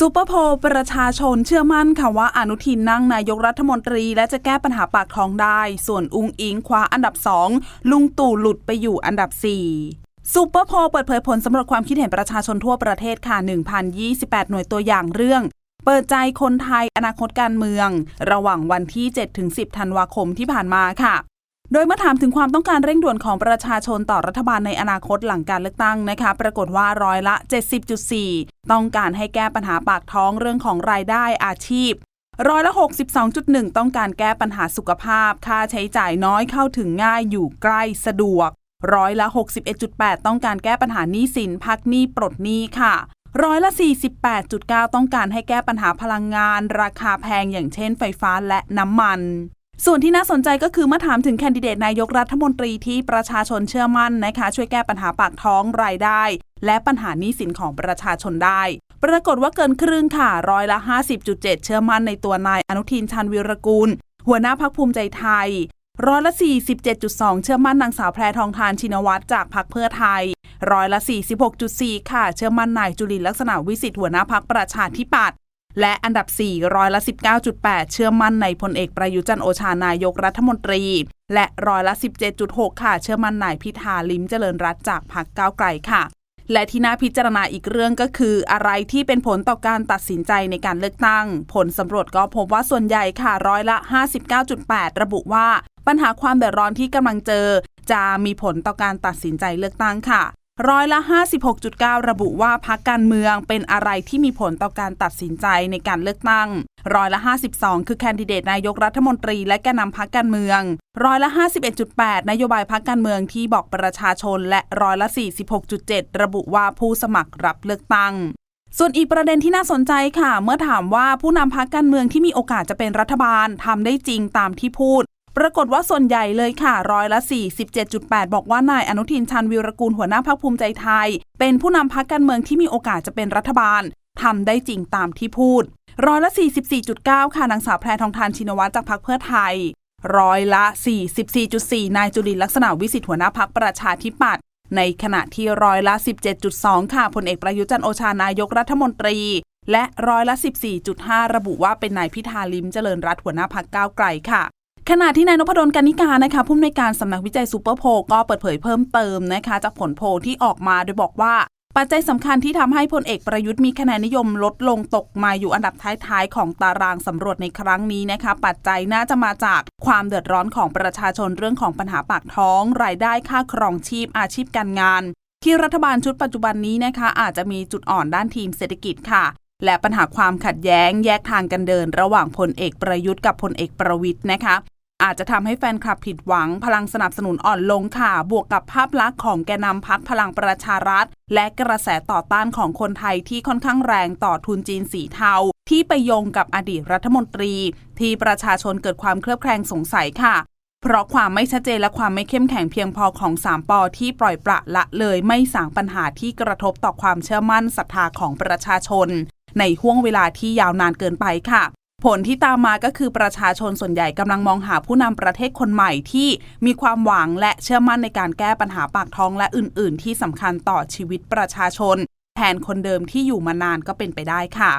ซูเปอร์โพลประชาชนเชื่อมั่นค่ะว่าอนุทินนั่งนายกรัฐมนตรี และจะแก้ปัญหาปากท้องได้ ส่วนอุงอิงคว้าอันดับ 2 ลุงตู่หลุดไปอยู่อันดับ 4ซูเปอร์โพลเปิดเผยผลสำรวจความคิดเห็นประชาชนทั่วประเทศค่ะ 1,028 หน่วยตัวอย่างเรื่อง เปิดใจคนไทยอนาคตการเมือง ระหว่างวันที่ 7-10 ธันวาคมที่ผ่านมาค่ะ โดยเมื่อถามถึงความต้องการเร่งด่วนของประชาชนต่อรัฐบาลในอนาคตหลังการเลือกตั้งนะคะ ปรากฏว่าร้อยละ 70.4 ต้องการให้แก้ปัญหาปากท้องเรื่องของรายได้อาชีพ ร้อยละ 62.1 ต้องการแก้ปัญหาสุขภาพ ค่าใช้จ่ายน้อยเข้าถึงง่ายอยู่ใกล้สะดวก ร้อยละ 61.8 ต้องการแก้ปัญหาหนี้สินพักหนี้ปลดหนี้ค่ะร้อยละ 48.9 ต้องการให้แก้ปัญหาพลังงาน ราคาแพงอย่างเช่นไฟฟ้าและน้ำมัน ส่วนที่น่าสนใจก็คือเมื่อถามถึงแคนดิเดตนายกรัฐมนตรีที่ประชาชนเชื่อมั่นนะคะ ช่วยแก้ปัญหาปากท้องรายได้ และปัญหานี้สินของประชาชนได้ ปรากฏว่าเกินครึ่งค่ะร้อยละ 50.7 เชื่อมั่นในตัวนายอนุทินชาญวิรกูล หัวหน้าพักภูมิใจไทยร้อยละ 47.2 เชื่อมั่นนางสาวแพรทองทานชินวัตรจากพรรคเพื่อไทยร้อยละ 46.4 ค่ะ เชื่อมั่นนายจุลินลักษณะวิสิทธิ์หัวหน้าพักประชาธิปัตย์ และอันดับ 4 ร้อยละ 19.8 เชื่อมั่นในพลเอกประยุจันโอชานายกรัฐมนตรี และร้อยละ 17.6 ค่ะ เชื่อมั่นนายพิธาลิมเจริญรัตจากพรรคก้าวไกลค่ะ และที่น่าพิจารณาอีกเรื่องก็คือ อะไรที่เป็นผลต่อการตัดสินใจในการเลือกตั้ง ผลสำรวจก็พบว่าส่วนใหญ่ค่ะร้อยละ 59.8 ระบุว่า ปัญหาความเดือดร้อนที่กำลังเจอ จะมีผลต่อการตัดสินใจเลือกตั้งค่ะ ร้อยละ 56.9 ระบุว่าพักการเมืองเป็นอะไรที่มีผลต่อการตัดสินใจในการเลือกตั้ง ร้อยละ 52 คือแคนดิเดตนายกรัฐมนตรีและแกนนำพักการเมือง ร้อยละ 51.8 นโยบายพักการเมืองที่บอกประชาชน และร้อยละ 46.7 ระบุว่าผู้สมัครรับเลือกตั้งส่วนอีกประเด็นที่น่าสนใจค่ะ เมื่อถามว่าผู้นำพักการเมืองที่มีโอกาสจะเป็นรัฐบาลทำได้จริงตามที่พูด ปรากฏว่าส่วนใหญ่เลยค่ะร้อยละ 47.8 บอกว่านายอนุทินชาญวิรกูลหัวหน้าพักภูมิใจไทย เป็นผู้นำพักการเมืองที่มีโอกาสจะเป็นรัฐบาลทำได้จริงตามที่พูดร้อยละ 44.9 ค่ะนางสาวแพรทองทานชินวัตรจากพักเพื่อไทยร้อยละ 44.4 นายจุลินลักษณะวิสิทธิหัวหน้าพักประชาธิปัตย์ในขณะที่ร้อยละ 17.2 ค่ะพลเอกประยุจันโอชานายกรัฐมนตรี และร้อยละ 14.5 ระบุว่าเป็นนายพิธาลิมเจริญรัตหัวหน้าพักก้าวไกลค่ะ ขณะที่นายนพดลกานิกานะคะผู้อำนวยการสำนักวิจัยซูเปอร์โพลก็เปิดเผยเพิ่มเติมนะคะจากผลโพลที่ออกมาโดยบอกว่า ปัจจัยสำคัญที่ทำให้พลเอกประยุทธ์มีคะแนนนิยมลดลงตกมาอยู่อันดับท้ายๆ ของตารางสำรวจในครั้งนี้นะคะปัจจัยน่าจะมาจากความเดือดร้อนของประชาชนเรื่องของปัญหาปากท้อง รายได้ค่าครองชีพอาชีพการงาน ที่รัฐบาลชุดปัจจุบันนี้นะคะ อาจจะมีจุดอ่อนด้านทีมเศรษฐกิจค่ะและปัญหาความขัดแย้งแยกทางกันเดิน ระหว่างพลเอกประยุทธ์กับพลเอกประวิทย์นะคะ อาจจะทำให้แฟนคลับผิดหวัง พลังสนับสนุนอ่อนลงค่ะ บวกกับภาพลักษณ์ของแกนนำพักพลังประชารัฐ และกระแสต่อต้านของคนไทยที่ค่อนข้างแรงต่อทุนจีนสีเทา ที่ไปโยงกับอดีตรัฐมนตรี ที่ประชาชนเกิดความเคลือบแคลงสงสัยค่ะ เพราะความไม่ชัดเจนและความไม่เข้มแข็งเพียงพอของ3ปอที่ปล่อยปละละเลยไม่สางปัญหาที่กระทบต่อความเชื่อมั่นศรัทธาของประชาชน ในห่วงเวลาที่ยาวนานเกินไปค่ะ ผลที่ตามมาก็คือประชาชนส่วนใหญ่กำลังมองหาผู้นำประเทศคนใหม่ที่มีความหวังและเชื่อมั่นในการแก้ปัญหาปากท้องและอื่น ๆ ที่สำคัญต่อชีวิตประชาชน แทนคนเดิมที่อยู่มานานก็เป็นไปได้ค่ะ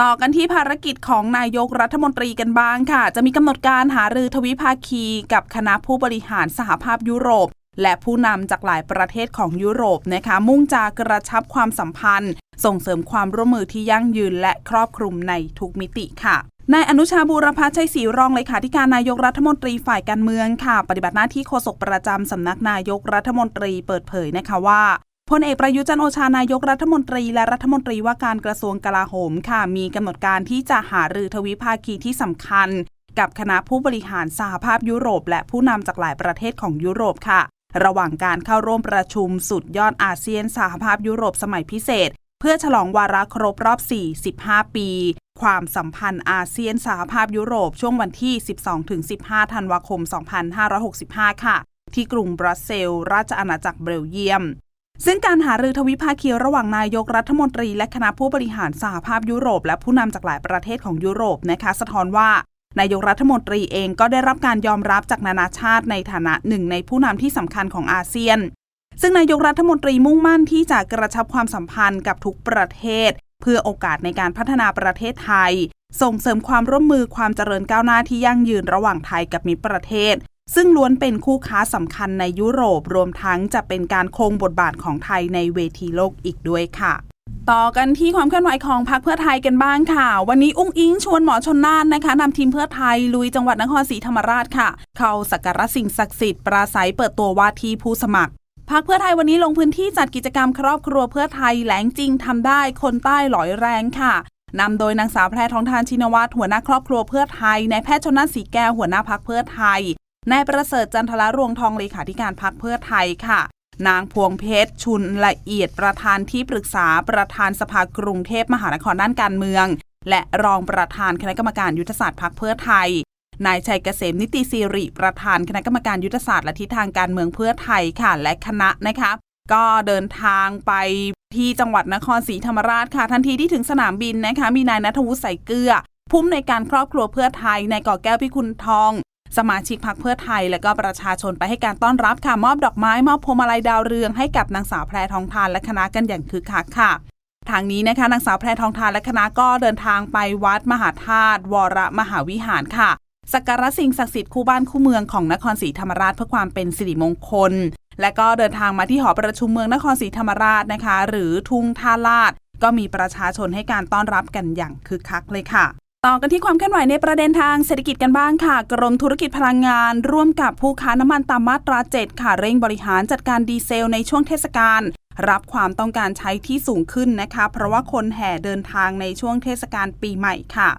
ต่อกันที่ภารกิจของนายกรัฐมนตรีกันบ้างค่ะ จะมีกำหนดการหารือทวิภาคี กับคณะผู้บริหารสหภาพยุโรป และผู้นำจากหลายประเทศของยุโรปนะคะมุ่งจะกระชับความสัมพันธ์ ส่งเสริมความร่วมมือที่ยั่งยืนและครอบคลุมในทุกมิติค่ะนายอนุชาบูรพชัยศรีรองเลขาธิการนายกรัฐมนตรีฝ่ายการเมืองค่ะ ปฏิบัติหน้าที่โฆษกประจำสำนักนายกรัฐมนตรีเปิดเผยนะคะว่าพลเอกประยุจันโอชานายกรัฐมนตรี และรัฐมนตรีว่าการกระทรวงกลาโหมค่ะ มีกำหนดการที่จะหารือทวิภาคีที่สำคัญ กับคณะผู้บริหารสหภาพยุโรป และผู้นำจากหลายประเทศของยุโรปค่ะ ระหว่างการเข้าร่วมประชุมสุดยอดอาเซียนสหภาพยุโรปสมัยพิเศษ เพื่อฉลองวาระครบรอบ 45 ปี ความสัมพันธ์อาเซียนสหภาพยุโรปช่วงวันที่ 12-15 ธันวาคม 2565 ค่ะ ที่กรุงบรัสเซลส์ราชอาณาจักรเบลเยียมซึ่งการหารือทวิภาคีระหว่างนายกรัฐมนตรีและคณะผู้บริหารสหภาพยุโรป และผู้นำจากหลายประเทศของยุโรปนะคะ สะท้อนว่า นายกรัฐมนตรีเองก็ได้รับการยอมรับจากนานาชาติในฐานะหนึ่งในผู้นำที่สำคัญของอาเซียน ซึ่งนายกรัฐมนตรีมุ่งมั่นที่จะกระชับความสัมพันธ์กับทุกประเทศ เพื่อโอกาสในการพัฒนาประเทศไทย ส่งเสริมความร่วมมือความเจริญก้าวหน้าที่ยั่งยืนระหว่างไทยกับมิตรประเทศ ซึ่งล้วนเป็นคู่ค้าสำคัญในยุโรปรวมทั้งจะเป็นการคงบทบาทของไทยในเวทีโลกอีกด้วยค่ะ ต่อกันที่ความเคลื่อนไหวของพรรคเพื่อไทยกันบ้างค่ะ วันนี้อุ้งอิงชวนหมอชนน่านนะคะนำทีมเพื่อไทยลุยจังหวัดนครศรีธรรมราชค่ะ เข้าสักการะสิ่งศักดิ์สิทธิ์ปราศัยเปิดตัวว่าที่ผู้สมัครพรรคเพื่อไทยวันนี้ลงพื้นที่จัดกิจกรรมครอบครัวเพื่อไทยแหลงจริงทำได้คนใต้หลอยแรงค่ะนำโดยนางสาวแพรทองทานชินวัตรหัวหน้าครอบครัวเพื่อไทยนายแพทย์ชนน่านสีแก้วหัวหน้าพักเพื่อไทยนายประเสริฐจันทรรวงทองเลขาธิการพักเพื่อไทยค่ะ นางพวงเพชร ชุนละเอียดประธานที่ปรึกษาประธานสภากรุงเทพมหานครด้านการเมือง และรองประธานคณะกรรมการยุทธศาสตร์พักเพื่อไทย นายชัยเกษมนิติสิริ ประธานคณะกรรมการยุทธศาสตร์และทิศทางการเมืองเพื่อไทยค่ะและคณะนะคะก็เดินทางไปที่จังหวัดนครศรีธรรมราชค่ะ ทันทีที่ถึงสนามบินนะคะมีนายนัทวุฒิใส่เกลือผู้อำนวยการครอบครัวเพื่อไทยนายก่อแก้วพิคุณทอง สมาชิกพรรคเพื่อไทย และก็ประชาชนไปให้การต้อนรับค่ะมอบดอกไม้มอบพวงมาลัยดาวเรืองให้กับนางสาวแพรทองทานและคณะกันอย่างคึกคักค่ะทางนี้นะคะนางสาวแพรทองทานและคณะก็เดินทางไปวัดมหาธาตุวรมหาวิหารค่ะสักการะสิ่งศักดิ์สิทธิ์คู่บ้านคู่เมืองของนครศรีธรรมราชเพื่อความเป็นสิริมงคล และก็เดินทางมาที่หอประชุมเมืองนครศรีธรรมราชนะคะ หรือทุ่งท่าลาด ก็มีประชาชนให้การต้อนรับกันอย่างคึกคักเลยค่ะ ต่อกันที่ความเคลื่อนไหวในประเด็นทางเศรษฐกิจกันบ้างค่ะ กรมธุรกิจพลังงาน ร่วมกับผู้ค้าน้ำมันตามมาตรา 7 ค่ะเร่งบริหารจัดการดีเซลในช่วงเทศกาลรับความต้องการใช้ที่สูงขึ้นนะคะ เพราะว่าคนแห่เดินทางในช่วงเทศกาลปีใหม่ค่ะ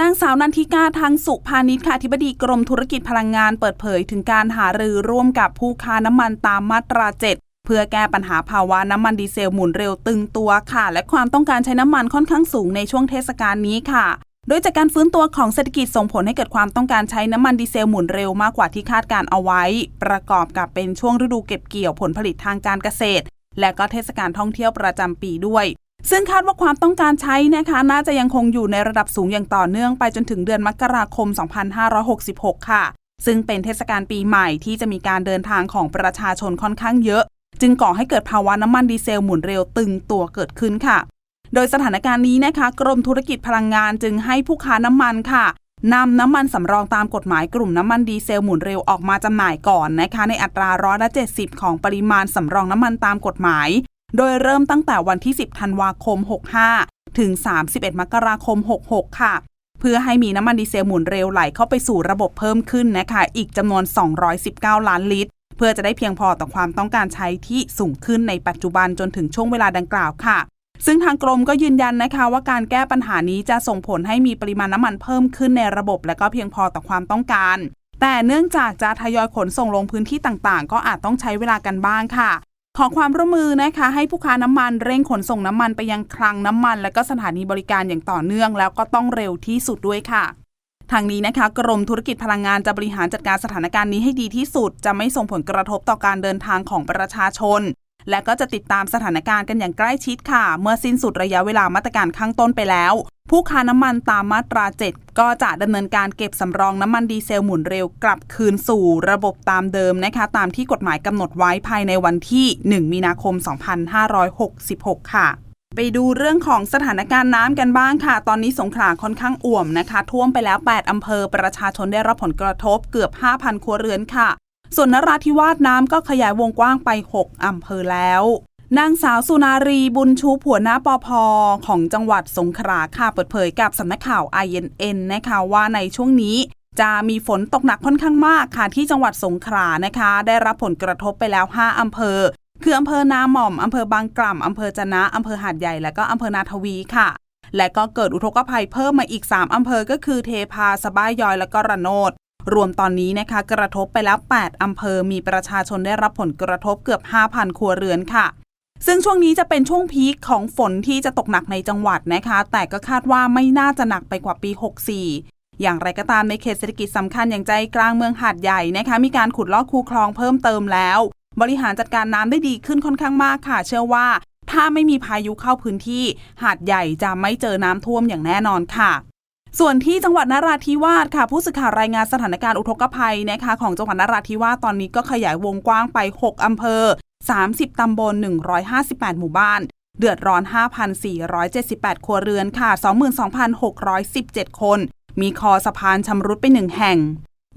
นางสาวนันทิกาทางสุพาณิชย์ค่ะธิบดีกรมธุรกิจพลังงานเปิดเผยถึงการหารือร่วมกับผู้ค้าน้ำมันตามมาตรา 7 เพื่อแก้ปัญหาภาวะน้ำมันดีเซลหมุนเร็วตึงตัวค่ะ และความต้องการใช้น้ำมันค่อนข้างสูงในช่วงเทศกาลนี้ค่ะ โดยจากการฟื้นตัวของเศรษฐกิจส่งผลให้เกิดความต้องการใช้น้ำมันดีเซลหมุนเร็วมากกว่าที่คาดการเอาไว้ ประกอบกับเป็นช่วงฤดูเก็บเกี่ยวผลผลิตทางการเกษตร และก็เทศกาลท่องเที่ยวประจำปีด้วย ซึ่งคาดว่าความต้องการใช้นะคะน่าจะยังคงอยู่ในระดับสูงอย่างต่อเนื่องไปจนถึงเดือนมกราคม 2566 ค่ะ ซึ่งเป็นเทศกาลปีใหม่ที่จะมีการเดินทางของประชาชนค่อนข้างเยอะ จึงก่อให้เกิดภาวะน้ำมันดีเซลหมุนเร็วตึงตัวเกิดขึ้นค่ะ โดยสถานการณ์นี้นะคะ กรมธุรกิจพลังงานจึงให้ผู้ค้าน้ำมันค่ะนำน้ำมันสำรองตามกฎหมายกลุ่มน้ำมันดีเซลหมุนเร็วออกมาจำหน่ายก่อนนะคะ ในอัตราร้อยละ70 ของปริมาณสำรองน้ำมันตามกฎหมาย โดยเริ่มตั้งแต่วันที่ 10 ธันวาคม 65 ถึง 31 มกราคม 66 ค่ะ เพื่อให้มีน้ำมันดีเซลหมุนเร็วไหลเข้าไปสู่ระบบเพิ่มขึ้นนะคะ อีกจำนวน 219 ล้านลิตร เพื่อจะได้เพียงพอต่อความต้องการใช้ที่สูงขึ้นในปัจจุบันจนถึงช่วงเวลาดังกล่าวค่ะ ซึ่งทางกรมก็ยืนยันนะคะว่าการแก้ปัญหานี้จะส่งผลให้มีปริมาณน้ำมันเพิ่มขึ้นในระบบ และก็เพียงพอต่อความต้องการ แต่เนื่องจากจะทยอยขนส่งลงพื้นที่ต่างๆ ก็อาจต้องใช้เวลากันบ้างค่ะ ขอความร่วมมือนะคะ ให้ผู้ค้าน้ำมันเร่งขนส่งน้ำมันไปยังคลังน้ำมัน และก็สถานีบริการอย่างต่อเนื่อง แล้วก็ต้องเร็วที่สุดด้วยค่ะทางนี้นะคะกรมธุรกิจพลังงานจะบริหารจัดการสถานการณ์นี้ให้ดีที่สุด จะไม่ส่งผลกระทบต่อการเดินทางของประชาชน และก็จะติดตามสถานการณ์กันอย่างใกล้ชิดค่ะ เมื่อสิ้นสุดระยะเวลามาตรการข้างต้นไปแล้ว ผู้ค้าน้ำมันตามมาตรา 7 ก็จะดำเนินการเก็บสำรองน้ำมันดีเซลหมุนเร็วกลับคืนสู่ระบบตามเดิมนะคะ ตามที่กฎหมายกำหนดไว้ภายในวันที่ 1 มีนาคม 2566 ค่ะไปดูเรื่องของสถานการณ์น้ำกันบ้างค่ะ ตอนนี้สงขลาค่อนข้างอ่วมนะคะ ท่วมไปแล้ว 8อำเภอประชาชนได้รับผลกระทบเกือบ 5,000 ครัวเรือนค่ะ ส่วนนราธิวาสน้ำก็ขยายวงกว้างไป 6อำเภอแล้วนางสาวสุนารีบุญชูผัวหน้าปอพอของจังหวัดสงขลาค่ะเปิดเผยกับสำนักข่าว INN นะคะว่าในช่วงนี้จะมีฝนตกหนักค่อนข้างมากค่ะที่จังหวัดสงขลานะคะ ได้รับผลกระทบไปแล้ว 5 อำเภอ คืออำเภอนาหม่อมอำเภอบางกล่ำอำเภอจะนะอำเภอหาดใหญ่ และก็อำเภอนาทวีค่ะ และก็เกิดอุทกภัยเพิ่มมาอีก 3 อำเภอก็คือเทพาสบ้ายอยและก็ระโนด รวมตอนนี้นะคะกระทบไปแล้ว 8 อำเภอมีประชาชนได้รับผลกระทบเกือบ 5,000 ครัวเรือนค่ะ ซึ่งช่วงนี้จะเป็นช่วงพีคของฝนที่จะตกหนักในจังหวัดนะคะ แต่ก็คาดว่าไม่น่าจะหนักไปกว่าปี 64 อย่างไรก็ตามในเขตเศรษฐกิจสำคัญอย่างใจกลางเมืองหาดใหญ่นะคะ มีการขุดลอกคูคลองเพิ่มเติมแล้ว บริหารจัดการน้ำได้ดีขึ้นค่อนข้างมากค่ะ เชื่อว่า ถ้าไม่มีพายุเข้าพื้นที่ หาดใหญ่จะไม่เจอน้ำท่วมอย่างแน่นอนค่ะ ส่วนที่จังหวัดนราธิวาสค่ะ ผู้สื่อข่าวรายงานสถานการณ์อุทกภัยนะคะของจังหวัดนราธิวาสตอนนี้ก็ขยายวงกว้างไป 6 อำเภอ 30 ตำบล 158 หมู่บ้าน เดือดร้อน 5,478 ครัวเรือนค่ะ 22,617 คน มีคอสะพานชำรุดไปหนึ่งแห่ง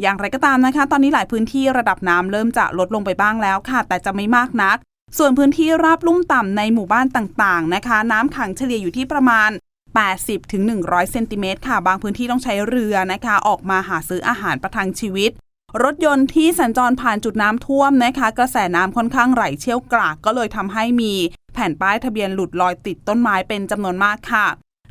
อย่างไรก็ตามนะคะ ตอนนี้หลายพื้นที่ระดับน้ำเริ่มจะลดลงไปบ้างแล้วค่ะ แต่จะไม่มากนัก ส่วนพื้นที่ราบลุ่มต่ำในหมู่บ้านต่างๆนะคะ น้ำขังเฉลี่ยอยู่ที่ประมาณ 80ถึง100เซนติเมตรค่ะ บางพื้นที่ต้องใช้เรือนะคะ ออกมาหาซื้ออาหารประทังชีวิต รถยนต์ที่สัญจรผ่านจุดน้ำท่วมนะคะ กระแสน้ำค่อนข้างไหลเชี่ยวกรากก็เลยทำให้มีแผ่นป้ายทะเบียนหลุดลอยติดต้นไม้เป็นจำนวนมากค่ะ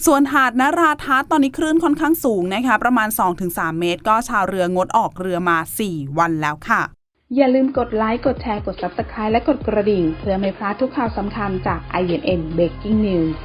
ส่วนหาดนราทัศน์ตอนนี้คลื่นค่อนข้างสูงนะคะ ประมาณ 2-3 เมตร ก็ชาวเรืองดออกเรือมา 4 วันแล้วค่ะ อย่าลืมกดไลค์กดแชร์กด Subscribe และกดกระดิ่ง เพื่อไม่พลาดทุกข่าวสำคัญจาก INN Breaking News